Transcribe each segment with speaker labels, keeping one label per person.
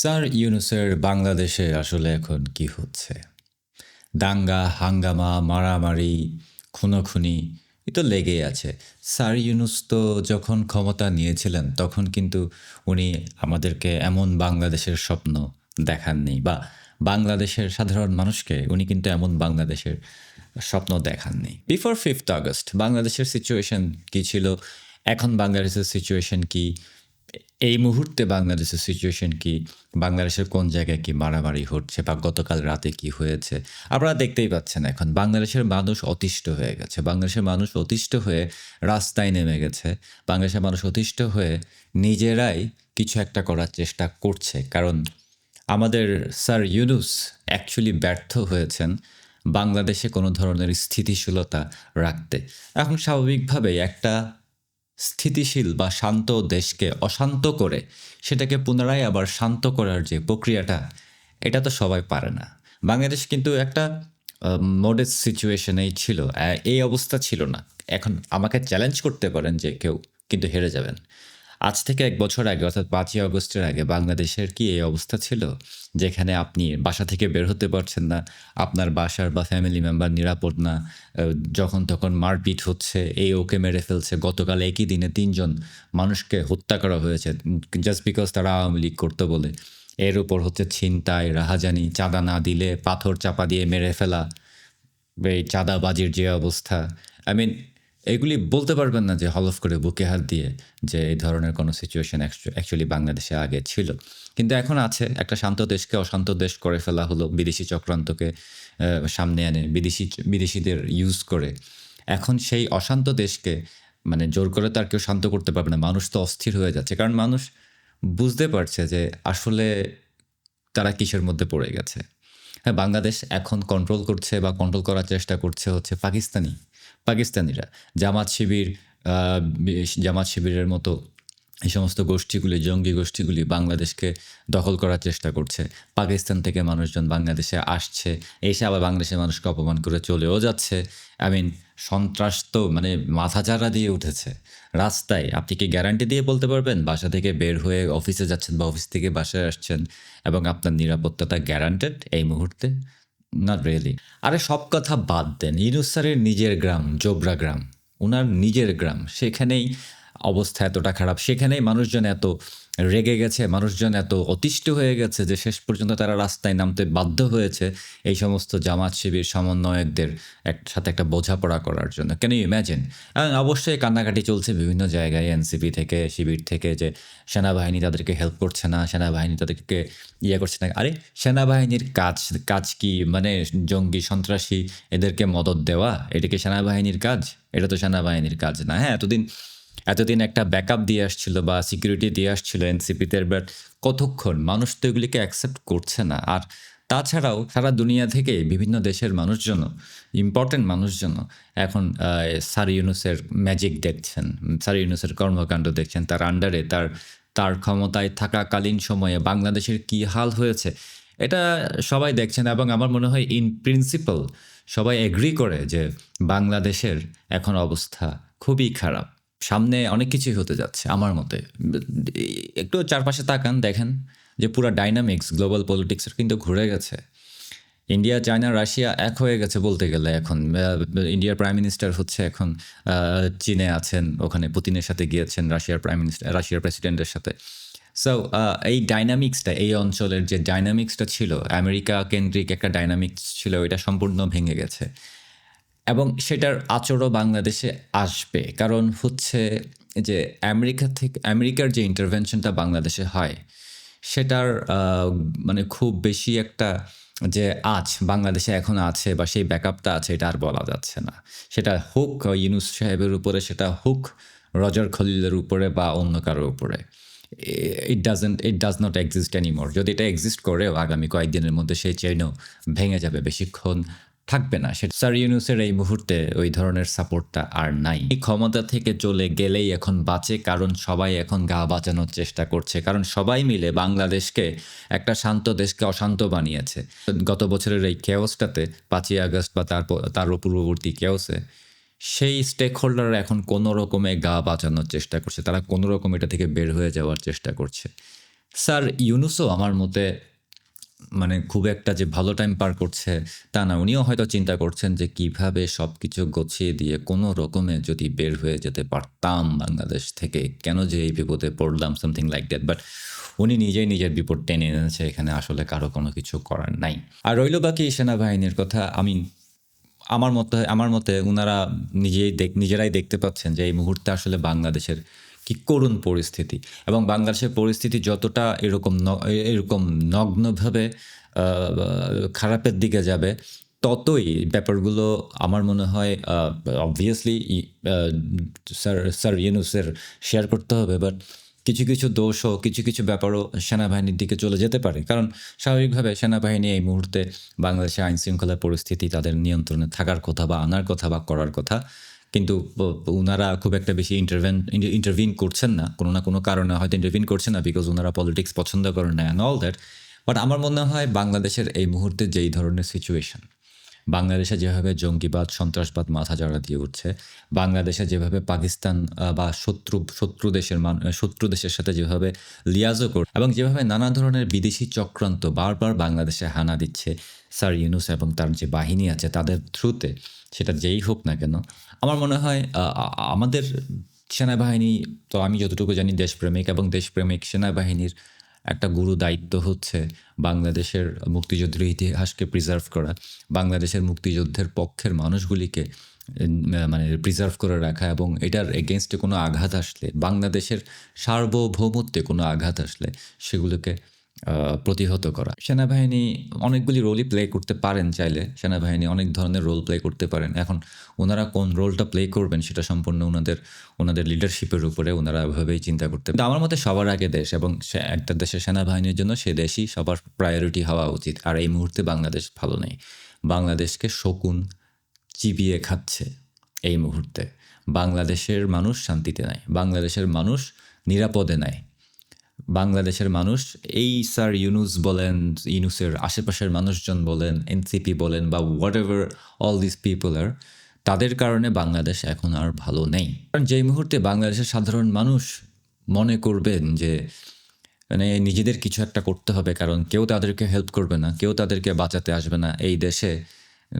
Speaker 1: Sir ইউনুসের বাংলাদেশে আসলে এখন কি হচ্ছে? দাঙ্গা, হাঙ্গামা, মারামারি, খুনোখুনি তো লেগেই আছে। স্যার ইউনুস তো যখন ক্ষমতা নিয়েছিলেন, তখন কিন্তু উনি আমাদেরকে এমন বাংলাদেশের স্বপ্ন দেখাননি বা বাংলাদেশের সাধারণ মানুষকে উনি কিন্তু এমন বাংলাদেশের স্বপ্ন দেখাননি। বিফোর ফিফথ আগস্ট বাংলাদেশের সিচুয়েশন কী ছিল? এখন বাংলাদেশের সিচুয়েশন কি? এই মুহূর্তে বাংলাদেশের সিচুয়েশন কি? বাংলাদেশের কোন জায়গায় কি মারামারি হচ্ছে বা গতকাল রাতে কি হয়েছে? আপনারা দেখতেই পাচ্ছেন এখন, বাংলাদেশের মানুষ অতিষ্ঠ হয়ে গেছে। বাংলাদেশের মানুষ অতিষ্ঠ হয়ে রাস্তায় নেমে গেছে। বাংলাদেশের মানুষ অতিষ্ঠ হয়ে নিজেরাই কিছু একটা করার চেষ্টা করছে। কারণ আমাদের স্যার ইউনুস অ্যাকচুয়ালি ব্যর্থ হয়েছেন বাংলাদেশে কোনো ধরনের স্থিতিশীলতা রাখতে। এখন স্বাভাবিকভাবেই একটা স্থিতিশীল বা শান্ত দেশকে অশান্ত করে সেটাকে পুনরায় আবার শান্ত করার যে প্রক্রিয়াটা, এটা তো সবাই পারে না। বাংলাদেশ কিন্তু একটা মডেস্ট সিচুয়েশনেই ছিল। এই অবস্থা ছিল না। এখন আমাকে চ্যালেঞ্জ করতে পারেন যে কেউ কিন্তু হেরে যাবেন। আজ থেকে এক বছর আগে, অর্থাৎ পাঁচই আগস্টের আগে বাংলাদেশের কি এই অবস্থা ছিল? যেখানে আপনি বাসা থেকে বের হতে পারছেন না, আপনার বাসার বা ফ্যামিলি মেম্বার নিরাপদ না যখন তখন মারপিট হচ্ছে, এই ওকে মেরে ফেলছে, গতকাল একই দিনে তিনজন মানুষকে হত্যা করা হয়েছে জাস্ট বিকজ তারা আওয়ামী লীগ করতে বলে। এর উপর হচ্ছে ছিনতাই, রাহাজানি, চাঁদা না দিলে পাথর চাপা দিয়ে মেরে ফেলা, এই চাঁদাবাজির যে অবস্থা। আই মিন এগুলি বলতে পারবেন না যে হলফ করে বুকে হাত দিয়ে যে এই ধরনের কোনো সিচুয়েশন অ্যাকচুয়ালি বাংলাদেশে আগে ছিল। কিন্তু এখন আছে, একটা শান্ত দেশকে অশান্ত দেশ করে ফেলা হলো, বিদেশি চক্রান্তকে সামনে আনে বিদেশি বিদেশিদের ইউজ করে। এখন সেই অশান্ত দেশকে মানে জোর করে তার কেউ শান্ত করতে পারবে না, মানুষ তো অস্থির হয়ে যাচ্ছে। কারণ মানুষ বুঝতে পারছে যে আসলে তারা কিসের মধ্যে পড়ে গেছে। হ্যাঁ বাংলাদেশ এখন কন্ট্রোল করছে বা কন্ট্রোল করার চেষ্টা করছে হচ্ছে পাকিস্তানি পাকিস্তানিরা। জামাত শিবির জামাত শিবিরের মতো এই সমস্ত গোষ্ঠীগুলি, জঙ্গি গোষ্ঠীগুলি বাংলাদেশকে দখল করার চেষ্টা করছে। পাকিস্তান থেকে মানুষজন বাংলাদেশে আসছে। এসে আবার বাংলাদেশের মানুষকে অপমান করে চলেও যাচ্ছে। আই মিন সন্ত্রাস তো মানে মাথা চারা দিয়ে উঠেছে। রাস্তায় আপনি কি গ্যারান্টি দিয়ে বলতে পারবেন? বাসা থেকে বের হয়ে অফিসে যাচ্ছেন বা অফিস থেকে বাসায় আসছেন এবং আপনার নিরাপত্তাটা গ্যারান্টেড এই মুহূর্তে? নট রিয়েলি আরে সব কথা বাদ দেন। ইনুসারের নিজের গ্রাম, জোবরা গ্রাম। ওনার নিজের গ্রাম। সেখানেই অবস্থা এতটা খারাপ। সেখানেই মানুষজন এত রেগে গেছে, মানুষজন এত অতিষ্ঠ হয়ে গেছে যে শেষ পর্যন্ত তারা রাস্তায় নামতে বাধ্য হয়েছে এই সমস্ত জামাত শিবির সমন্বয়কদের এক, সাথে একটা বোঝাপড়া করার জন্য। ইউ ইম্যাজিন অবশ্যই কান্নাকাটি চলছে বিভিন্ন জায়গায় এনসিপি থেকে, শিবির থেকে যে সেনাবাহিনী তাদেরকে হেল্প করছে না, সেনাবাহিনী তাদেরকে ইয়ে করছে না। আরে, সেনাবাহিনীর কাজ কাজ কি? মানে জঙ্গি, সন্ত্রাসী, এদেরকে মদত দেওয়া? এটা কি সেনাবাহিনীর কাজ? এটা তো সেনাবাহিনীর কাজ না। হ্যাঁ এতদিন এতদিন একটা ব্যাকআপ দিয়ে আসছিল বা সিকিউরিটি দিয়ে আসছিল এনসিপিতে বাট কতক্ষণ? মানুষ তো এগুলিকে অ্যাকসেপ্ট করছে না। আর তাছাড়াও সারা দুনিয়া থেকে বিভিন্ন দেশের মানুষজন ইম্পর্টেন্ট মানুষজন এখন স্যার ইউনুসের ম্যাজিক দেখছেন। স্যার ইউনুসের কর্মকাণ্ড দেখছেন, তার আন্ডারে তার তার ক্ষমতায় থাকাকালীন সময়ে বাংলাদেশের কি হাল হয়েছে, এটা সবাই দেখছেন এবং আমার মনে হয় ইন প্রিন্সিপাল সবাই এগ্রি করে যে বাংলাদেশের এখন অবস্থা খুবই খারাপ। সামনে অনেক কিছুই হতে যাচ্ছে আমার মতে। একটু চারপাশে তাকান, দেখেন যে পুরো ডাইনামিক্স গ্লোবাল পলিটিক্সের কিন্তু ঘুরে গেছে। ইন্ডিয়া চায়না রাশিয়া এক হয়ে গেছে বলতে গেলে এখন। ইন্ডিয়ার প্রাইম মিনিস্টার হচ্ছে এখন চীনে আছেন, ওখানে পুতিনের সাথে গিয়েছেন, রাশিয়ার প্রাইম মিনিস্টার রাশিয়ার প্রেসিডেন্টের সাথে। সো এই ডাইনামিক্সটা এই অঞ্চলের যে ডাইনামিক্সটা ছিল আমেরিকা কেন্দ্রিক একটা ডাইনামিক্স ছিল এটা সম্পূর্ণ ভেঙে গেছে। এবং সেটার আচরও বাংলাদেশে আসবে। কারণ হচ্ছে যে আমেরিকা থেকে, আমেরিকার যে ইন্টারভেনশনটা বাংলাদেশে হয়, সেটার মানে খুব বেশি একটা যে আজ বাংলাদেশে এখন আছে বা সেই ব্যাকআপটা আছে, এটা আর বলা যাচ্ছে না। সেটা হোক ইউনুস সাহেবের উপরে, সেটা হোক রজার খলিলের উপরে বা অন্য কারোর উপরে। It doesn't it does not exist anymore যদি এটা এক্সিস্ট করেও আগামী কয়েকদিনের মধ্যে সেই চেইনও ভেঙে যাবে বেশিক্ষণ থাকবে না। সেটা স্যার ইউনুসের এই মুহূর্তে ওই ধরনের সাপোর্টটা আর নাই। এই ক্ষমতা থেকে চলে গেলেই এখন বাঁচে, কারণ সবাই এখন গা বাঁচানোর চেষ্টা করছে। কারণ সবাই মিলে বাংলাদেশকে একটা শান্ত দেশকে অশান্ত বানিয়েছে। গত বছরের এই কেওসটাতে পাঁচই আগস্ট বা তার তার পূর্ববর্তী কেওসে সেই স্টেক হোল্ডাররা এখন কোনো রকমে গা বাঁচানোর চেষ্টা করছে। তারা কোনো রকম এটা থেকে বের হয়ে যাওয়ার চেষ্টা করছে। স্যার ইউনুসও আমার মতে মানে খুব একটা যে ভালো টাইম পার করছে তা না, উনিও হয়তো চিন্তা করছেন যে কীভাবে সব কিছু গছিয়ে দিয়ে কোনো রকমে যদি বের হয়ে যেতে পারতাম বাংলাদেশ থেকে, কেন যে এই বিপদে পড়লাম সামথিং লাইক দ্যাট বাট উনি নিজেই নিজের বিপদ টেনে এনেছে, এখানে আসলে কারও কোনো কিছু করার নাই। আর রইল বাকি সেনাবাহিনীর কথা আমি আমার মতে আমার মতে ওনারা নিজেই দেখ, নিজেরাই দেখতে পাচ্ছেন যে এই মুহূর্তে আসলে বাংলাদেশের কি করুণ পরিস্থিতি? এবং বাংলাদেশের পরিস্থিতি যতটা এরকম এরকম নগ্নভাবে খারাপের দিকে যাবে, ততই ব্যাপারগুলো আমার মনে হয় অবভিয়াসলি স্যার স্যার ইউনুসের শেয়ার করতে হবে বাট কিছু কিছু দোষও, কিছু কিছু ব্যাপারও সেনাবাহিনীর দিকে চলে যেতে পারে। কারণ স্বাভাবিকভাবে সেনাবাহিনী এই মুহূর্তে বাংলাদেশের আইন শৃঙ্খলা পরিস্থিতি তাদের নিয়ন্ত্রণে থাকার কথা বা আনার কথা বা করার কথা কিন্তু ওনারা খুব একটা বেশি ইন্টারভেন ইন্টারভিন করছেন না। কোনো না কোনো কারণে হয়তো ইন্টারভিন করছেন না বিকজ ওনারা পলিটিক্স পছন্দ করেন না অ্যান্ড অল দ্যাট বাট আমার মনে হয় বাংলাদেশের এই মুহূর্তে যেই ধরনের সিচুয়েশন বাংলাদেশে যেভাবে জঙ্গিবাদ, সন্ত্রাসবাদ মাথা জড়া দিয়ে উঠছে, বাংলাদেশে যেভাবে পাকিস্তান বা শত্রু শত্রু দেশের মান শত্রু দেশের সাথে যেভাবে লিয়াজও কর, এবং যেভাবে নানা ধরনের বিদেশি চক্রান্ত বারবার বাংলাদেশে হানা দিচ্ছে স্যার ইউনুস এবং তার যে বাহিনী আছে তাদের থ্রুতে, সেটা যেই হোক না কেন, আমার মনে হয় আমাদের সেনাবাহিনী, তো আমি যতটুকু জানি দেশপ্রেমিক এবং দেশপ্রেমিক সেনাবাহিনীর একটা গুরু দায়িত্ব হচ্ছে বাংলাদেশের মুক্তিযুদ্ধের ইতিহাসকে প্রিজার্ভ করা, বাংলাদেশের মুক্তিযুদ্ধের পক্ষের মানুষগুলিকে মানে প্রিজার্ভ করে রাখা এবং এটার এগেনস্টে কোনো আঘাত আসলে, বাংলাদেশের সার্বভৌমত্বে কোনো আঘাত আসলে, সেগুলোকে প্রতিহত করা। সেনাবাহিনী অনেকগুলি রোলই প্লে করতে পারেন চাইলে। সেনাবাহিনী অনেক ধরনের রোল প্লে করতে পারেন। এখন ওনারা কোন রোলটা প্লে করবেন সেটা সম্পূর্ণ ওনাদের ওনাদের লিডারশিপের উপরে ওনারা ওইভাবেই চিন্তা করতে আমার মতে সবার আগে দেশ এবং একটা দেশের সেনাবাহিনীর জন্য সে দেশই সবার প্রায়োরিটি হওয়া উচিত। আর এই মুহূর্তে বাংলাদেশ ভালো নেই। বাংলাদেশকে শকুন চিবিয়ে খাচ্ছে এই মুহূর্তে। বাংলাদেশের মানুষ শান্তিতে নাই। বাংলাদেশের মানুষ নিরাপদে নাই। বাংলাদেশের মানুষ, এই স্যার ইউনুস বলেন, ইউনুসের আশেপাশের মানুষজন বলেন, এনসিপি বলেন বা whatever all this people আর তাদের কারণে বাংলাদেশ এখন আর ভালো নেই। কারণ যেই মুহূর্তে বাংলাদেশের সাধারণ মানুষ মনে করবেন যে মানে নিজেদের কিছু একটা করতে হবে, কারণ কেউ তাদেরকে হেল্প করবে না, কেউ তাদেরকে বাঁচাতে আসবে না এই দেশে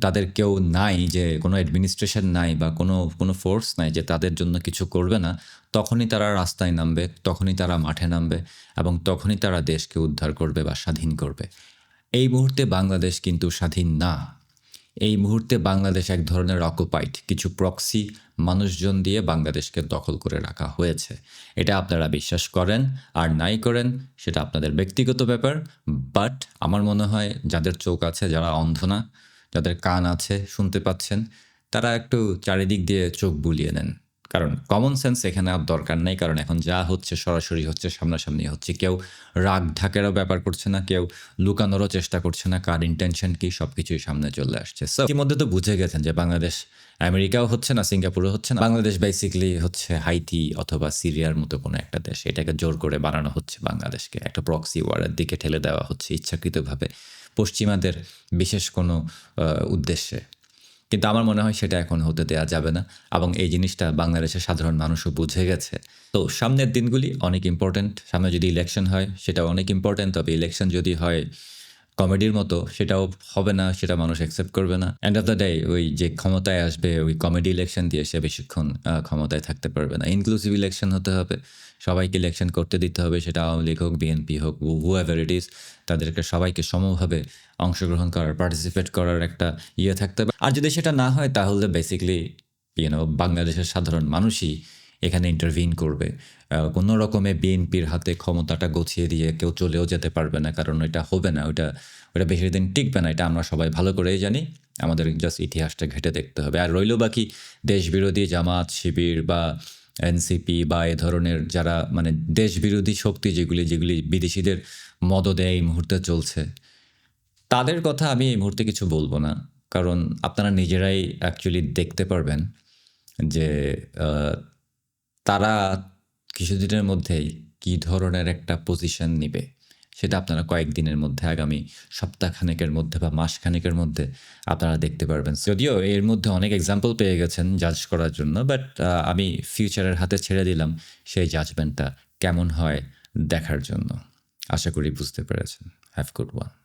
Speaker 1: তাদের কেউ নাই যে কোনো অ্যাডমিনিস্ট্রেশন নাই বা কোনো কোনো ফোর্স নাই যে তাদের জন্য কিছু করবে না, তখনই তারা রাস্তায় নামবে, তখনই তারা মাঠে নামবে এবং তখনই তারা দেশকে উদ্ধার করবে বা স্বাধীন করবে। এই মুহূর্তে বাংলাদেশ কিন্তু স্বাধীন না। এই মুহূর্তে বাংলাদেশ এক ধরনের অকুপাইড কিছু প্রক্সি মানুষজন দিয়ে বাংলাদেশকে দখল করে রাখা হয়েছে। এটা আপনারা বিশ্বাস করেন আর নাই করেন, সেটা আপনাদের ব্যক্তিগত ব্যাপার বাট আমার মনে হয় যাদের চোখ আছে, যারা অন্ধ না যাদের কান আছে শুনতে পাচ্ছেন তারা একটু চারিদিক দিয়ে চোখ বুলিয়ে নেন। কারণ কমন সেন্স এখানে আর দরকার নেই, কারণ এখন যা হচ্ছে সরাসরি হচ্ছে, সামনাসামনি হচ্ছে। কেউ রাগ ঢাকেরও ব্যাপার করছে না, কেউ লুকানোরও চেষ্টা করছে না, কার ইন্টেনশন কি সব কিছুই সামনে চলে আসছে। সো ইতিমধ্যে তো বুঝে গেছেন যে বাংলাদেশ, আমেরিকাও হচ্ছে না, সিঙ্গাপুরও হচ্ছে না। বাংলাদেশ বেসিক্যালি হচ্ছে হাইতি অথবা সিরিয়ার মতো কোনো একটা দেশ। এটাকে জোর করে বানানো হচ্ছে বাংলাদেশকে। একটা প্রক্সি ওয়ারের দিকে ঠেলে দেওয়া হচ্ছে ইচ্ছাকৃতভাবে। পশ্চিমাদের বিশেষ কোনো উদ্দেশ্যে। কিন্তু আমার মনে হয় সেটা এখন হতে দেওয়া যাবে না এবং এই জিনিসটা বাংলাদেশের সাধারণ মানুষও বুঝে গেছে। তো সামনের দিনগুলি অনেক ইম্পর্ট্যান্ট সামনে যদি ইলেকশন হয় সেটা অনেক ইম্পর্টেন্ট তবে ইলেকশন যদি হয় কমেডির মতো, সেটাও হবে না, সেটা মানুষ অ্যাকসেপ্ট করবে না। এন্ড অফ দ্য ডে ওই যে ক্ষমতায় আসবে, ওই কমেডি ইলেকশন দিয়ে সে বেশিক্ষণ ক্ষমতায় থাকতে পারবে না। ইনক্লুসিভ ইলেকশন হতে হবে। সবাইকে ইলেকশন করতে দিতে হবে, সেটা আওয়ামী লীগ হোক বিএনপি হোক হু এভার ইট ইজ তাদেরকে সবাইকে সমভাবে অংশগ্রহণ করার পার্টিসিপেট করার একটা ইয়ে থাকতে হবে। আর যদি সেটা না হয়, তাহলে বেসিকলি ইউনো বাংলাদেশের সাধারণ মানুষই এখানে ইন্টারভিন করবে। কোনো রকমে বিএনপির হাতে ক্ষমতাটা গছিয়ে দিয়ে কেউ চলেও যেতে পারবে না, কারণ এটা হবে না ওটা ওটা বেশি দিন টিকবে না, এটা আমরা সবাই ভালো করেই জানি। আমাদের জাস্ট ইতিহাসটা ঘেটে দেখতে হবে। আর রইল বাকি দেশবিরোধী জামাত, শিবির বা এনসিপি বা এ ধরনের যারা মানে দেশবিরোধী শক্তি যেগুলি যেগুলি বিদেশিদের মদদে এই মুহূর্তে চলছে। তাদের কথা আমি এই মুহূর্তে কিছু বলব না, কারণ আপনারা নিজেরাই অ্যাকচুয়ালি দেখতে পারবেন যে তারা কিছুদিনের মধ্যেই কী ধরনের একটা পজিশন নিবে, সেটা আপনারা কয়েকদিনের মধ্যে, আগামী সপ্তাহখানেকের মধ্যে বা মাসখানেকের মধ্যে আপনারা দেখতে পারবেন। যদিও এর মধ্যে অনেক এক্সাম্পল পেয়ে গেছেন জাজ করার জন্য বাট আমি ফিউচারের হাতে ছেড়ে দিলাম সেই জাজমেন্টটা কেমন হয় দেখার জন্য। আশা করি বুঝতে পেরেছেন। Have good one